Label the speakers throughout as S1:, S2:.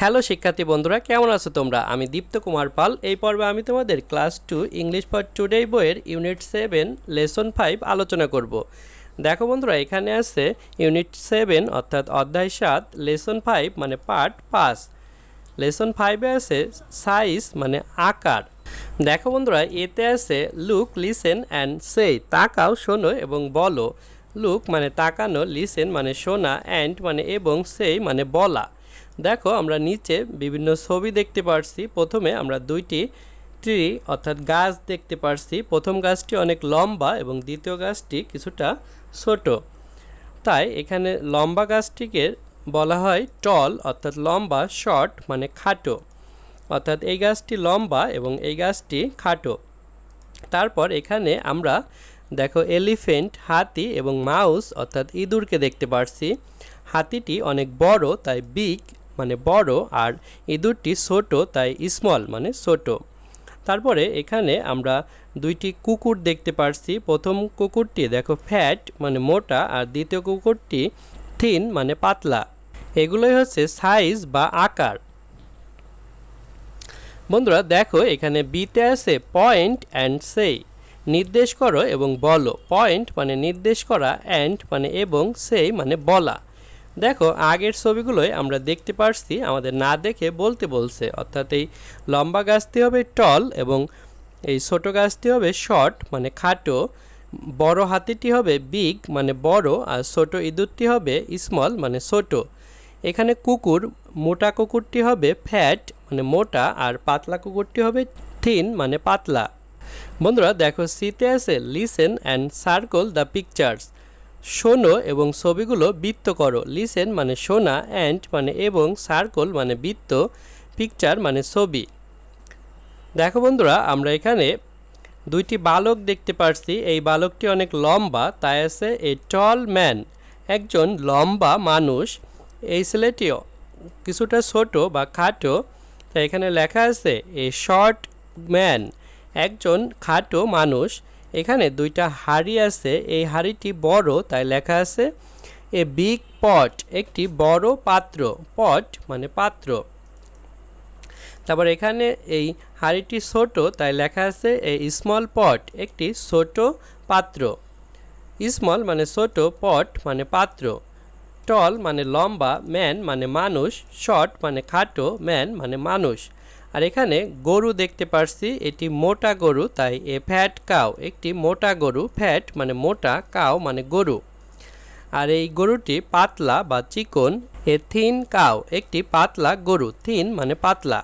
S1: Hello শিক্ষার্থী বন্ধুরা, কেমন আছো তোমরা? আমি দীপ্ত কুমার পাল। এই পর্বে আমি তোমাদের class two English for today বইয়ের ইউনিট সেভেন, লেসন ফাইভ আলোচনা করব। দেখো বন্ধুরা, এখানে আছে ইউনিট সেভেন, অর্থাৎ অধ্যায় সাত, লেসন ফাইভ মানে পার্ট পাঁচ। লেসন ফাইভে আছে সাইজ মানে আকার। দেখো বন্ধুরা, এতে আছে লুক লিসেন অ্যান্ড সে তাকাও, শোনো এবং বলো। লুক মানে তাকানো লিসেন মানে শোনা অ্যান্ড মানে এবং সেই মানে বলা। দেখো, আমরা নিচে বিভিন্ন ছবি দেখতে পারছি। প্রথমে আমরা দুইটি ট্রি, অর্থাৎ গাছ দেখতে পারছি। প্রথম গাছটি অনেক লম্বা এবং দ্বিতীয় গাছটি কিছুটা ছোট। তাই এখানে লম্বা গাছটিকে বলা হয় টল, অর্থাৎ লম্বা, শর্ট মানে খাটো। অর্থাৎ এই গাছটি লম্বা এবং এই গাছটি খাটো। তারপর এখানে আমরা দেখো এলিফেন্ট, হাতি এবং মাউস, অর্থাৎ ইঁদুরকে দেখতে পারছি। হাতিটি অনেক বড়, তাই বিগ মানে বড় আর ইঁদুরটি ছোট, তাই স্মল মানে ছোট। তারপরে এখানে আমরা দুইটি কুকুর দেখতে পারছি। প্রথম কুকুরটি দেখো ফ্যাট মানে মোটা আর দ্বিতীয় কুকুরটি থিন মানে পাতলা। এগুলোই হচ্ছে সাইজ বা আকার। বন্ধুরা, দেখো এখানে বিতে আছে পয়েন্ট অ্যান্ড সেই নির্দেশ করো এবং বলো। পয়েন্ট মানে নির্দেশ করা অ্যান্ড মানে এবং সেই মানে বলা। দেখো, আগের ছবিগুলোয় আমরা দেখতে পারছি, আমাদের না দেখে বলতে বলছে। অর্থাৎ এই লম্বা গাছটি হবে টল এবং এই ছোট গাছটি হবে শর্ট মানে খাটো। বড় হাতিটি হবে বিগ মানে বড়, আর ছোট ইঁদুরটি হবে স্মল মানে ছোট। এখানে কুকুর, মোটা কুকুরটি হবে ফ্যাট মানে মোটা, আর পাতলা কুকুরটি হবে থিন মানে পাতলা। বন্ধুরা, দেখো সিতে আছে listen and circle the pictures শোনো এবং ছবিগুলো বৃত্ত করো। লিসেন মানে শোনা অ্যান্ড মানে এবং সার্কল মানে বৃত্ত, পিকচার মানে ছবি। দেখো বন্ধুরা, আমরা এখানে দুইটি বালক দেখতে পারছি। এই বালকটি অনেক লম্বা, তাই আছে এ টল ম্যান, একজন লম্বা মানুষ। এই ছেলেটিও কিছুটা ছোট বা খাটো, তাই এখানে লেখা আছে এ শর্ট ম্যান, একজন খাটো মানুষ। এখানে দুইটা হাড়ি আছে, এই হাড়িটি বড়, তাই লেখা আছে, এ বিগ পট একটি বড় পাত্র, পট মানে পাত্র। তারপর এখানে এই হাড়িটি ছোট, তাই লেখা আছে, এ স্মল পট একটি ছোট পাত্র। স্মল মানে ছোট, পট মানে পাত্র। টল মানে লম্বা ম্যান মানে মানুষ। শর্ট মানে খাটো ম্যান মানে মানুষ। আর এখানে গরু দেখতে পারছি, এটি মোটা গরু, তাই এ ফ্যাট কাউ একটি মোটা গরু, ফ্যাট মানে মোটা কাউ মানে গরু। আর এই গরুটি পাতলা বা চিকন, এ থিন কাউ একটি পাতলা গরু, থিন মানে পাতলা।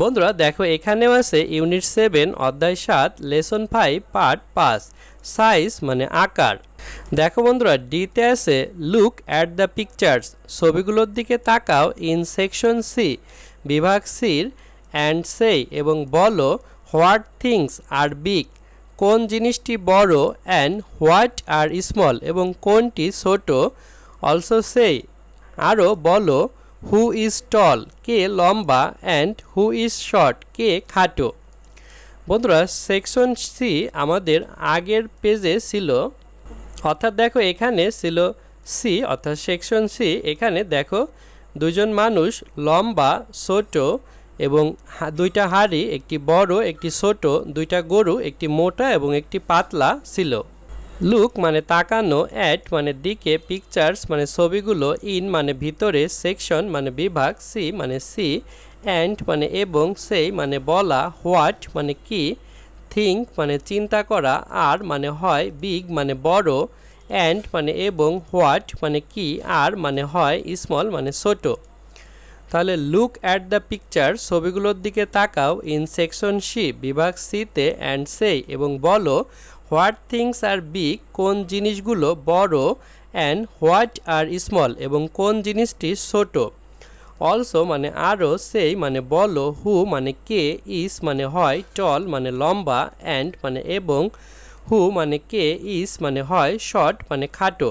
S1: বন্ধুরা, দেখো এখানেও আছে ইউনিট সেভেন, অধ্যায় সাত, লেসন ফাইভ, পার্ট পাঁচ, সাইজ মানে আকার। দেখো বন্ধুরা, ডিতে আছে, লুক অ্যাট দ্য পিকচার্স ছবিগুলোর দিকে তাকাও, ইন সেকশন সি বিভাগ সির অ্যান্ড সেই এবং বলো হোয়াট থিংস আর বিগ কোন জিনিসটি বড় অ্যান্ড হোয়াট আর স্মল এবং কোনটি ছোট অলসো সেই আরও বলো হু ইজ টল কে লম্বা অ্যান্ড হু ইজ শর্ট কে খাটো। বন্ধুরা সেকশন সি আমাদের আগের পেজে ছিল। অর্থাৎ দেখো এখানে ছিল সি অর্থাৎ সেকশন সি এখানে দেখো দুজন মানুষ লম্বা, ছোট এবং দুইটা হাড়ি, একটি বড়, একটি ছোট, দুইটা গরু, একটি মোটা এবং একটি পাতলা ছিল। লুক মানে তাকানো অ্যাট মানে দিকে পিকচার্স মানে ছবিগুলো ইন মানে ভিতরে সেকশন মানে বিভাগ সি মানে সি অ্যান্ড মানে এবং, সেই মানে বলা হোয়াট মানে কি থিঙ্ক মানে চিন্তা করা আর মানে হয় বিগ মানে বড় অ্যান্ড মানে এবং হোয়াট মানে কি আর মানে হয় স্মল মানে ছোট। তাহলে লুক অ্যাট দ্য পিকচার ছবিগুলোর দিকে তাকাও ইন সেকশন সি বিভাগ সিতে অ্যান্ড সেই এবং বলো হোয়াট থিংস আর বিগ কোন জিনিসগুলো বড় অ্যান্ড হোয়াট আর স্মল এবং কোন জিনিসটি ছোট। অলসো মানে আরও সেই মানে বলো হু মানে কে ইস মানে হয় টল মানে লম্বা অ্যান্ড মানে এবং হু মানে কে ইস মানে হয় শর্ট মানে খাটো।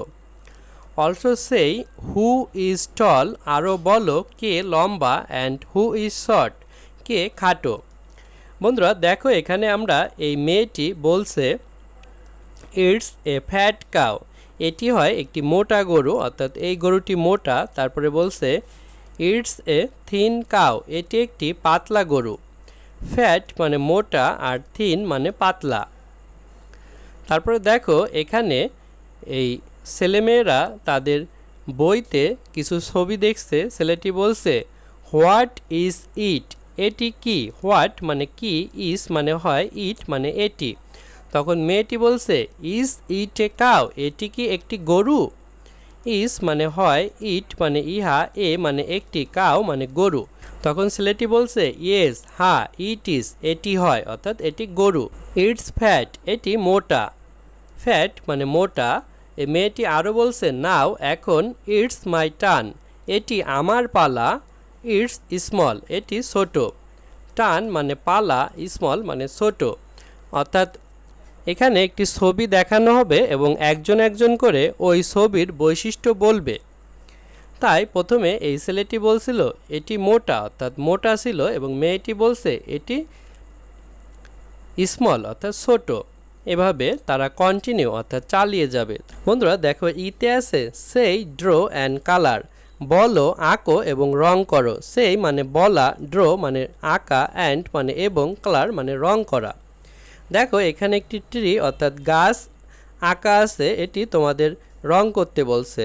S1: অলসো সেই হু ইজ টল আরও বলো, কে লম্বা অ্যান্ড হু ইজ শর্ট কে খাটো? বন্ধুরা, দেখো এখানে আমরা এই মেয়েটি বলছে ইটস এ ফ্যাট কাউ এটি হয় একটি মোটা গরু, অর্থাৎ এই গরুটি মোটা, তারপরে বলছে ইটস এ থিন কাউ এটি একটি পাতলা গরু। ফ্যাট মানে মোটা আর থিন মানে পাতলা। তারপরে দেখো এখানে এই ছেলেমেয়েরা তাদের বইতে কিছু ছবি দেখছে। ছেলেটি বলছে, হোয়াট ইজ ইট? এটি কি? হোয়াট মানে কি? ইজ মানে হয়, ইট মানে এটি। তখন মেয়েটি বলছে ইজ ইট এ কাউ? এটি কি একটি গরু? ইস মানে হয়, ইট মানে ইহা, এ মানে একটি, কাউ মানে গরু। তখন ছেলেটি বলছে, ইয়েস, হা, ইট ইস, এটি হয়, অর্থাৎ এটি গরু। ইটস ফ্যাট, এটি মোটা। ফ্যাট মানে মোটা। মেয়েটি আরও বলছে, নাও, এখন ইটস মাই টান। এটি আমার পালা, ইটস স্মল, এটি ছোট। টান মানে পালা, স্মল মানে ছোট। অর্থাৎ এখানে একটি ছবি দেখানো হবে এবং একজন একজন করে ওই ছবির বৈশিষ্ট্য বলবে। তাই প্রথমে এই ছেলেটি বলছিল, এটি মোটা। অর্থাৎ মোটা ছিল এবং মেয়েটি বলছে, এটি স্মল, অর্থাৎ ছোট। এভাবে তারা কন্টিনিউ অর্থাৎ চালিয়ে যাবে। বন্ধুরা, দেখো, ইতে আছে সেই ড্র অ্যান্ড কালার বলো, আঁকো এবং রং করো। সেই মানে বলা ড্র মানে আঁকা অ্যান্ড মানে এবং কালার মানে রং করা। দেখো, এখানে একটি ট্রি অর্থাৎ গাছ আঁকা আছে, এটি তোমাদের রং করতে বলছে।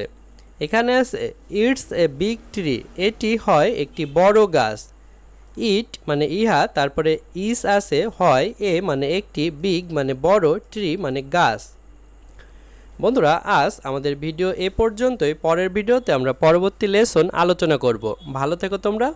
S1: এখানে আছে ইটস এ বিগ ট্রি এটি হয় একটি বড় গাছ। ইট মানে ইহা, তারপরে ইস আছে, হয় এ মানে একটি বিগ মানে বড় ট্রি মানে গাছ। বন্ধুরা, আজ আমাদের ভিডিও এ পর্যন্তই। পরের ভিডিওতে আমরা পরবর্তী লেসন আলোচনা করব। ভালো থেকো তোমরা।